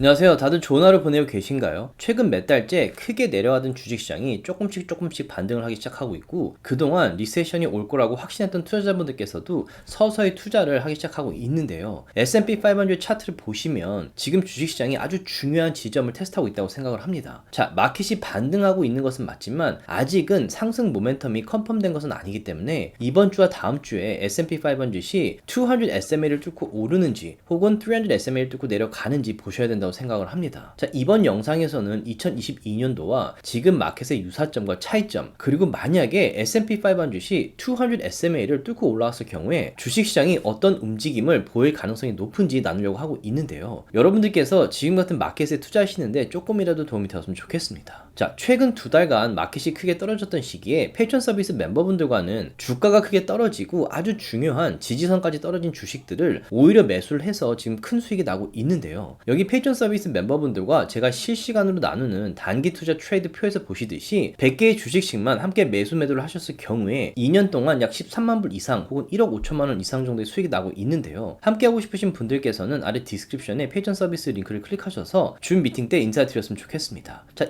안녕하세요. 다들 좋은 하루 보내고 계신가요? 최근 몇 달째 크게 내려가던 주식시장이 조금씩 조금씩 반등을 하기 시작하고 있고 그동안 리세션이 올 거라고 확신했던 투자자분들께서도 서서히 투자를 하기 시작하고 있는데요. S&P 500 차트를 보시면 지금 주식시장이 아주 중요한 지점을 테스트하고 있다고 생각을 합니다. 자, 마켓이 반등하고 있는 것은 맞지만 아직은 상승 모멘텀이 컨펌된 것은 아니기 때문에 이번 주와 다음 주에 S&P 500이 200 SMA를 뚫고 오르는지 혹은 300 SMA를 뚫고 내려가는지 보셔야 된다고 생각을 합니다. 자, 이번 영상에서는 2022년도와 지금 마켓의 유사점과 차이점, 그리고 만약에 S&P 500이 200 SMA를 뚫고 올라왔을 경우에 주식시장이 어떤 움직임을 보일 가능성이 높은지 나누려고 하고 있는데요. 여러분들께서 지금 같은 마켓에 투자하시는데 조금이라도 도움이 되었으면 좋겠습니다. 자, 최근 두 달간 마켓이 크게 떨어졌던 시기에 패션 서비스 멤버분들과는 주가가 크게 떨어지고 아주 중요한 지지선까지 떨어진 주식들을 오히려 매수를 해서 지금 큰 수익이 나고 있는데요. 여기 패션 서비스 멤버분들과 제가 실시간으로 나누는 단기 투자 트레이드 표에서 보시듯이 100개의 주식씩만 함께 매수 매도를 하셨을 경우에 2년 동안 약 13만 불 이상 혹은 1억 5천만 원 이상 정도의 수익이 나고 있는데요. 함께 하고 싶으신 분들께서는 아래 디스크립션에 패션 서비스 링크를 클릭하셔서 준 미팅 때 인사드렸으면 좋겠습니다. 자,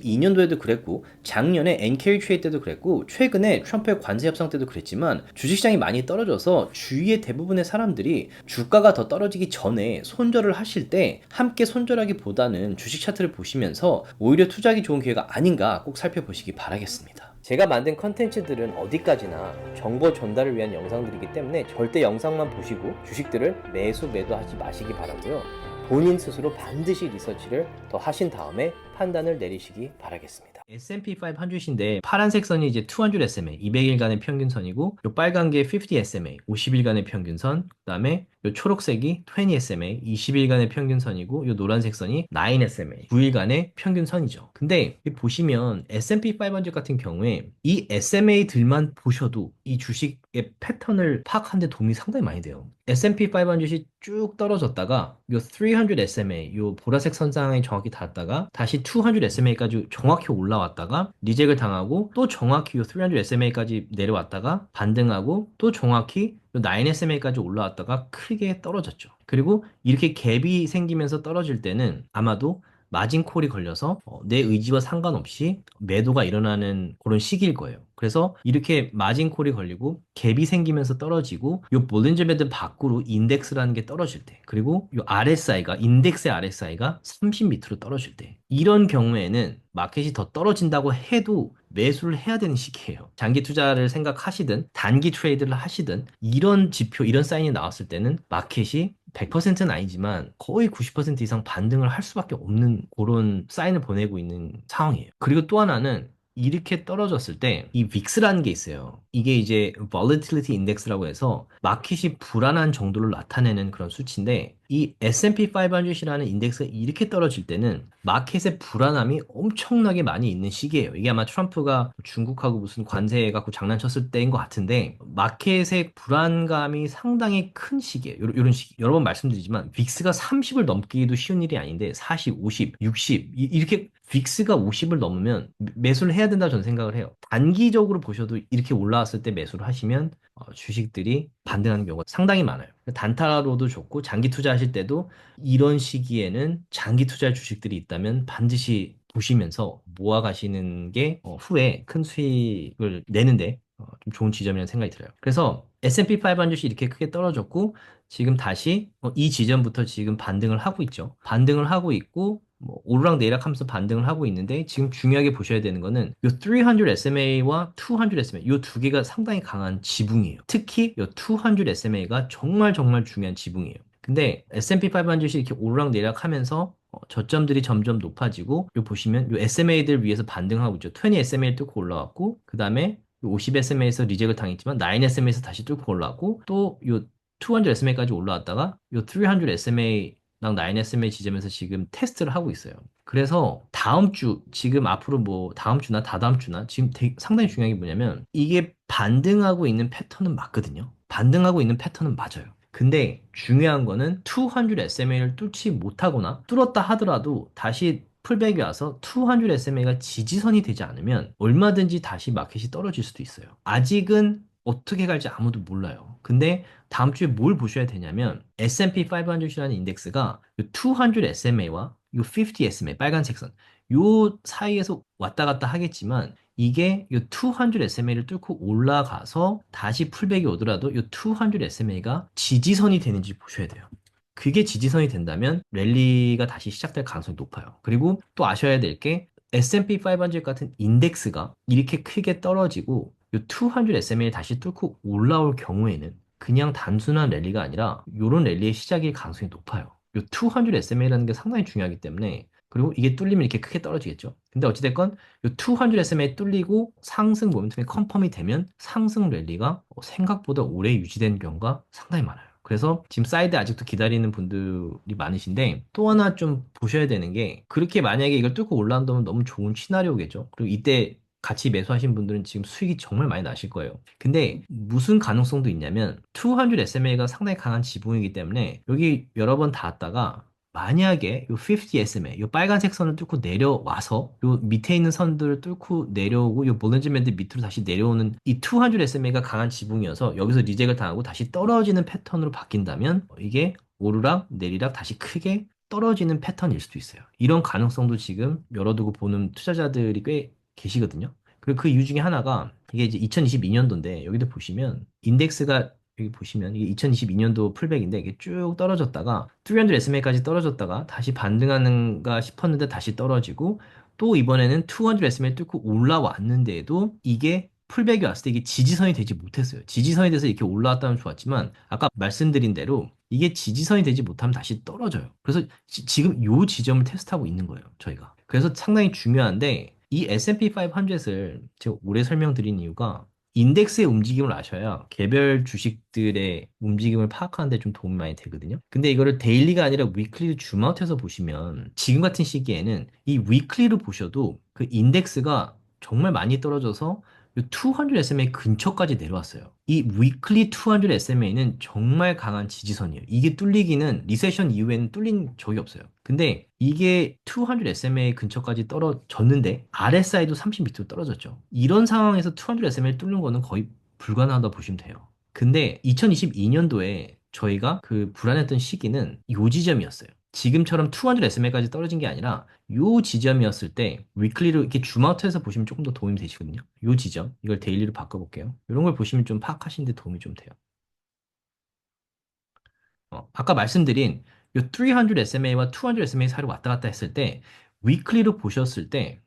2022년도에도 그랬고 작년에 NK 트레이드 때도 그랬고 최근에 트럼프의 관세 협상 때도 그랬지만 주식시장이 많이 떨어져서 주위의 대부분의 사람들이 주가가 더 떨어지기 전에 손절을 하실 때 함께 손절하기보다는 주식 차트를 보시면서 오히려 투자하기 좋은 기회가 아닌가 꼭 살펴보시기 바라겠습니다. 제가 만든 컨텐츠들은 어디까지나 정보 전달을 위한 영상들이기 때문에 절대 영상만 보시고 주식들을 매수 매도하지 마시기 바라고요. 본인 스스로 반드시 리서치를 더 하신 다음에 판단을 내리시기 바라겠습니다. S&P 500인데 파란색 선이 이제 200 SMA 200일간의 평균선이고 요 빨간 게 50 SMA 50일간의 평균선 그다음에 요 초록색이 20 SMA 20일간의 평균선이고 요 노란색 선이 9 SMA 9일간의 평균선이죠. 근데 보시면 S&P 500 같은 경우에 이 SMA들만 보셔도 이 주식 의 패턴을 파악하는 데 도움이 상당히 많이 돼요. S&P 500이 쭉 떨어졌다가 요 300 SMA 요 보라색 선상에 정확히 닿았다가 다시 200 SMA까지 정확히 올라왔다가 리젝을 당하고 또 정확히 요 300 SMA까지 내려왔다가 반등하고 또 정확히 요 9 SMA까지 올라왔다가 크게 떨어졌죠. 그리고 이렇게 갭이 생기면서 떨어질 때는 아마도 마진콜이 걸려서 어, 내 의지와 상관없이 매도가 일어나는 그런 시기일 거예요. 그래서 이렇게 마진콜이 걸리고 갭이 생기면서 떨어지고 요 볼린저 밴드 밖으로 인덱스라는 게 떨어질 때 그리고 요 RSI가 인덱스의 RSI가 30 밑으로 떨어질 때 이런 경우에는 마켓이 더 떨어진다고 해도 매수를 해야 되는 시기예요. 장기 투자를 생각하시든 단기 트레이드를 하시든 이런 지표 이런 사인이 나왔을 때는 마켓이 100%는 아니지만 거의 90% 이상 반등을 할 수밖에 없는 그런 사인을 보내고 있는 상황이에요. 그리고 또 하나는 이렇게 떨어졌을 때 이 빅스라는 게 있어요. 이게 이제 volatility index라고 해서 마켓이 불안한 정도를 나타내는 그런 수치인데 이 S&P 500이라는 인덱스가 이렇게 떨어질 때는 마켓의 불안함이 엄청나게 많이 있는 시기예요. 이게 아마 트럼프가 중국하고 무슨 관세 갖고 장난쳤을 때인 것 같은데 마켓의 불안감이 상당히 큰 시기예요. 이런 시기. 여러 번 말씀드리지만 빅스가 30을 넘기도 쉬운 일이 아닌데 40, 50, 60 이렇게 빅스가 50을 넘으면 매수를 해야 된다 저는 생각을 해요. 단기적으로 보셔도 이렇게 올라왔을 때 매수를 하시면 어, 주식들이 반등하는 경우가 상당히 많아요. 단타로도 좋고 장기 투자하실 때도 이런 시기에는 장기 투자할 주식들이 있다면 반드시 보시면서 모아 가시는 게 어, 후에 큰 수익을 내는데 어, 좀 좋은 지점이라는 생각이 들어요. 그래서 S&P 500이 이렇게 크게 떨어졌고 지금 다시 이 지점부터 지금 반등을 하고 있죠. 반등을 하고 있고 뭐 오르락 내리락 하면서 반등을 하고 있는데 지금 중요하게 보셔야 되는 거는 이300 SMA와 200 SMA 이두 개가 상당히 강한 지붕이에요. 특히 이200 SMA가 정말 정말 중요한 지붕이에요. 근데 S&P 500이 이렇게 오르락 내리락 하면서 어, 저점들이 점점 높아지고 요 보시면 요 SMA들 위에서 반등하고 있죠. 20 SMA를 뚫고 올라왔고 그 다음에 50 SMA에서 리젝을 당했지만 9 SMA에서 다시 뚫고 올라왔고 또요 200 SMA까지 올라왔다가 요 300 SMA 랑 9SMA 지점에서 지금 테스트를 하고 있어요. 그래서 다음 주, 지금 앞으로 뭐 다음 주나 다다음 주나 지금 되게 상당히 중요한 게 뭐냐면 이게 반등하고 있는 패턴은 맞거든요. 반등하고 있는 패턴은 맞아요. 근데 중요한 거는 200 SMA를 뚫지 못하거나 뚫었다 하더라도 다시 풀백이 와서 200 SMA가 지지선이 되지 않으면 얼마든지 다시 마켓이 떨어질 수도 있어요. 아직은 어떻게 갈지 아무도 몰라요. 근데 다음 주에 뭘 보셔야 되냐면 S&P 500이라는 인덱스가 200 SMA와 요50 SMA 빨간 색 선, 요 사이에서 왔다 갔다 하겠지만 이게 요200 SMA를 뚫고 올라가서 다시 풀백이 오더라도 요200 SMA가 지지선이 되는지 보셔야 돼요. 그게 지지선이 된다면 랠리가 다시 시작될 가능성이 높아요. 그리고 또 아셔야 될 게 S&P 500 같은 인덱스가 이렇게 크게 떨어지고 요200 SMA를 다시 뚫고 올라올 경우에는 그냥 단순한 랠리가 아니라 요런 랠리의 시작일 가능성이 높아요. 요 200 SMA라는 게 상당히 중요하기 때문에 그리고 이게 뚫리면 이렇게 크게 떨어지겠죠. 근데 어찌됐건 요200 SMA 뚫리고 상승 모멘텀이 컨펌이 되면 상승 랠리가 생각보다 오래 유지되는 경우가 상당히 많아요. 그래서 지금 사이드 아직도 기다리는 분들이 많으신데 또 하나 좀 보셔야 되는 게 그렇게 만약에 이걸 뚫고 올라온다면 너무 좋은 시나리오겠죠. 그리고 이때 같이 매수하신 분들은 지금 수익이 정말 많이 나실 거예요. 근데 무슨 가능성도 있냐면 200 SMA가 상당히 강한 지붕이기 때문에 여기 여러 번 닿았다가 만약에 요 50 SMA, 요 빨간색 선을 뚫고 내려와서 요 밑에 있는 선들을 뚫고 내려오고 요 볼렌즈 밴드 밑으로 다시 내려오는 이 200 SMA가 강한 지붕이어서 여기서 리젝을 당하고 다시 떨어지는 패턴으로 바뀐다면 이게 오르락 내리락 다시 크게 떨어지는 패턴일 수도 있어요. 이런 가능성도 지금 열어두고 보는 투자자들이 꽤 계시거든요. 그리고 그 이유 중에 하나가 이게 이제 2022년도인데 여기도 보시면 인덱스가 여기 보시면 이게 2022년도 풀백인데 이게 쭉 떨어졌다가 300 SMA까지 떨어졌다가 다시 반등하는가 싶었는데 다시 떨어지고 또 이번에는 200 SMA 뚫고 올라왔는데도 이게 풀백이 왔을 때 이게 지지선이 되지 못했어요. 지지선이 돼서 이렇게 올라왔다면 좋았지만 아까 말씀드린 대로 이게 지지선이 되지 못하면 다시 떨어져요. 그래서 지, 금요 지점을 테스트하고 있는 거예요. 저희가. 그래서 상당히 중요한데 이 S&P 500을 제가 오래 설명드린 이유가 인덱스의 움직임을 아셔야 개별 주식들의 움직임을 파악하는 데 좀 도움이 많이 되거든요. 근데 이거를 데일리가 아니라 위클리로 줌아웃해서 보시면 지금 같은 시기에는 이 위클리로 보셔도 그 인덱스가 정말 많이 떨어져서 200 SMA 근처까지 내려왔어요. 이 weekly 200 SMA는 정말 강한 지지선이에요. 이게 뚫리기는 리세션 이후에는 뚫린 적이 없어요. 근데 이게 200 SMA 근처까지 떨어졌는데 RSI도 30 밑으로 떨어졌죠. 이런 상황에서 200 SMA를 뚫는 거는 거의 불가능하다 보시면 돼요. 근데 2022년도에 저희가 그 불안했던 시기는 요 지점이었어요. 지금처럼 200 SMA까지 떨어진 게 아니라 요 지점이었을 때 위클리로 이렇게 줌아웃해서 보시면 조금 더 도움이 되시거든요. 요 지점 이걸 데일리로 바꿔볼게요. 이런 걸 보시면 좀 파악하시는데 도움이 좀 돼요. 어, 아까 말씀드린 요 300 SMA와 200 SMA 사이로 왔다 갔다 했을 때 위클리로 보셨을 때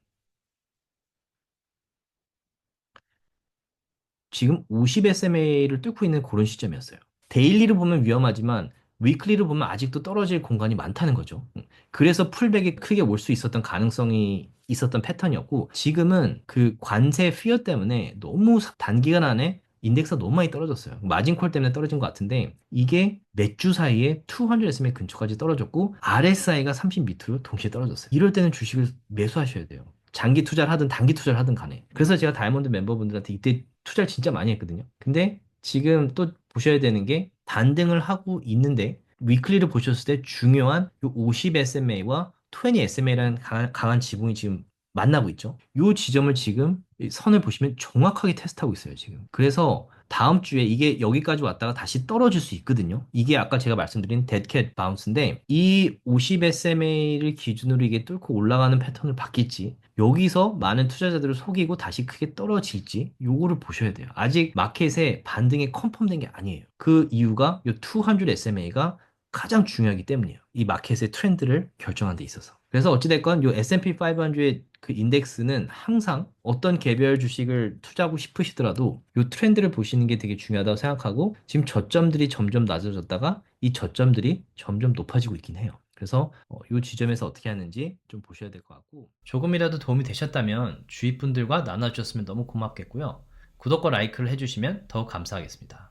지금 50 SMA를 뚫고 있는 그런 시점이었어요. 데일리로 보면 위험하지만 위클리로 보면 아직도 떨어질 공간이 많다는 거죠. 음. 그래서 풀백이 크게 올 수 있었던 가능성이 있었던 패턴이었고 지금은 그 관세 피어 때문에 너무 단기간 안에 인덱스가 너무 많이 떨어졌어요. 마진콜 때문에 떨어진 것 같은데 이게 몇 주 사이에 200 SMA 근처까지 떨어졌고 RSI가 30 밑으로 동시에 떨어졌어요. 이럴 때는 주식을 매수하셔야 돼요. 장기 투자를 하든 단기 투자를 하든 간에. 그래서 제가 다이아몬드 멤버분들한테 이때 투자를 진짜 많이 했거든요. 근데 지금 또 보셔야 되는 게 반등을 하고 있는데 위클리를 보셨을 때 중요한 요50 SMA와 20 SMA라는 강한, 강한 지붕이 지금 만나고 있죠. 요 지점을 지금 이 선을 보시면 정확하게 테스트하고 있어요, 지금. 그래서 다음 주에 이게 여기까지 왔다가 다시 떨어질 수 있거든요. 이게 아까 제가 말씀드린 데드캣 바운스인데 이 50 SMA를 기준으로 이게 뚫고 올라가는 패턴을 바뀔지 여기서 많은 투자자들을 속이고 다시 크게 떨어질지 요거를 보셔야 돼요. 아직 마켓에 반등이 컨펌된 게 아니에요. 그 이유가 요200 SMA가 가장 중요하기 때문이에요. 이 마켓의 트렌드를 결정하는 데 있어서. 그래서 어찌됐건 요 S&P 500의 그 인덱스는 항상 어떤 개별 주식을 투자하고 싶으시더라도 요 트렌드를 보시는 게 되게 중요하다고 생각하고 지금 저점들이 점점 낮아졌다가 이 저점들이 점점 높아지고 있긴 해요. 그래서 어, 이 지점에서 어떻게 하는지 좀 보셔야 될 것 같고 조금이라도 도움이 되셨다면 주위 분들과 나눠주셨으면 너무 고맙겠고요. 구독과 라이크를 해주시면 더욱 감사하겠습니다.